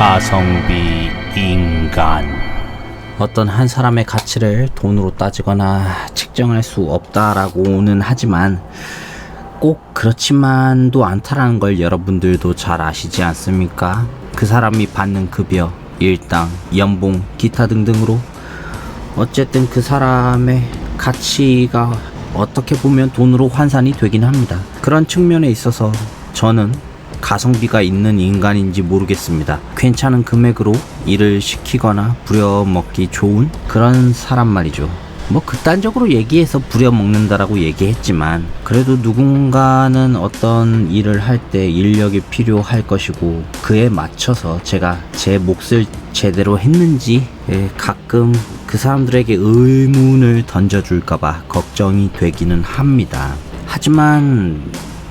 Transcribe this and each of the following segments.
가성비 인간 어떤 한 사람의 가치를 돈으로 따지거나 측정할 수 없다라고는 하지만 꼭 그렇지만도 않다라는 걸 여러분들도 잘 아시지 않습니까? 그 사람이 받는 급여, 일당, 연봉, 기타 등등으로 어쨌든 그 사람의 가치가 어떻게 보면 돈으로 환산이 되긴 합니다. 그런 측면에 있어서 저는 가성비가 있는 인간인지 모르겠습니다. 괜찮은 금액으로 일을 시키거나 부려먹기 좋은 그런 사람 말이죠. 뭐 극단적으로 얘기해서 부려먹는다라고 얘기했지만 그래도 누군가는 어떤 일을 할 때 인력이 필요할 것이고 그에 맞춰서 제가 제 몫을 제대로 했는지 예, 가끔 그 사람들에게 의문을 던져줄까봐 걱정이 되기는 합니다. 하지만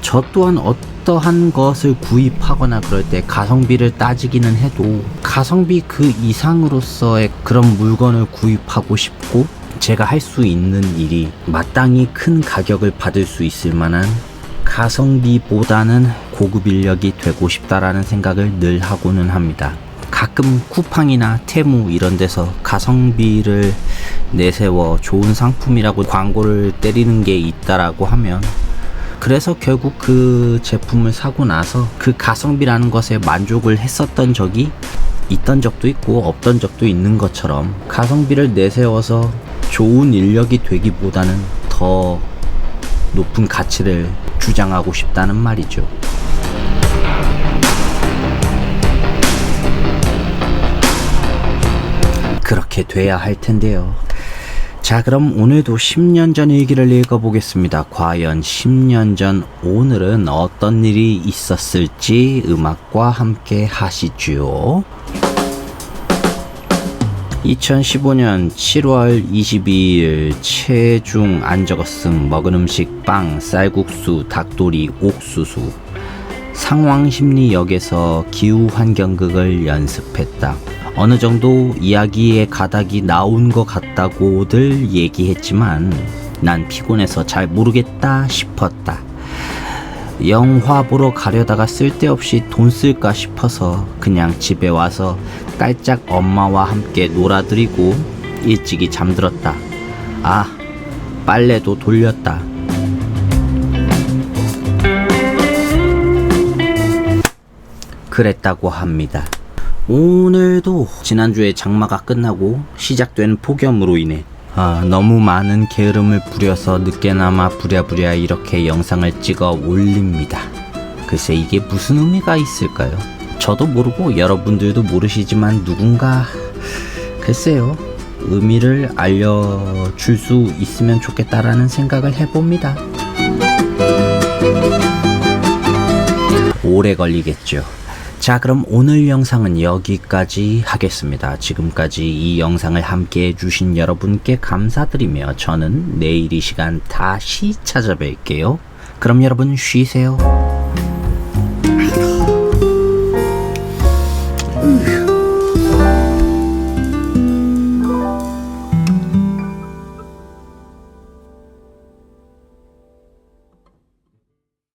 저 또한 어떠한 것을 구입하거나 그럴 때 가성비를 따지기는 해도 가성비 그 이상으로서의 그런 물건을 구입하고 싶고 제가 할 수 있는 일이 마땅히 큰 가격을 받을 수 있을 만한 가성비보다는 고급 인력이 되고 싶다라는 생각을 늘 하고는 합니다. 가끔 쿠팡이나 테무 이런 데서 가성비를 내세워 좋은 상품이라고 광고를 때리는 게 있다라고 하면 그래서 결국 그 제품을 사고 나서 그 가성비라는 것에 만족을 했었던 적이 있던 적도 있고 없던 적도 있는 것처럼 가성비를 내세워서 좋은 인력이 되기보다는 더 높은 가치를 주장하고 싶다는 말이죠. 그렇게 돼야 할 텐데요. 자, 그럼 오늘도 10년 전 일기를 읽어보겠습니다. 과연 10년 전 오늘은 어떤 일이 있었을지 음악과 함께 하시죠. 2015년 7월 22일 체중 안 적었음 먹은 음식 빵 쌀국수 닭도리 옥수수 상황심리역에서 기후환경극을 연습했다. 어느 정도 이야기의 가닥이 나온 것 같다고들 얘기했지만 난 피곤해서 잘 모르겠다 싶었다. 영화 보러 가려다가 쓸데없이 돈 쓸까 싶어서 그냥 집에 와서 깔짝 엄마와 함께 놀아드리고 일찍이 잠들었다. 아, 빨래도 돌렸다. 그랬다고 합니다. 오늘도 지난주에 장마가 끝나고 시작된 폭염으로 인해 아, 너무 많은 게으름을 부려서 늦게나마 부랴부랴 이렇게 영상을 찍어 올립니다. 글쎄 이게 무슨 의미가 있을까요? 저도 모르고 여러분들도 모르시지만 누군가 글쎄요 의미를 알려줄 수 있으면 좋겠다라는 생각을 해봅니다. 오래 걸리겠죠. 자 그럼 오늘 영상은 여기까지 하겠습니다. 지금까지 이 영상을 함께 해주신 여러분께 감사드리며 저는 내일 이 시간 다시 찾아뵐게요. 그럼 여러분 쉬세요.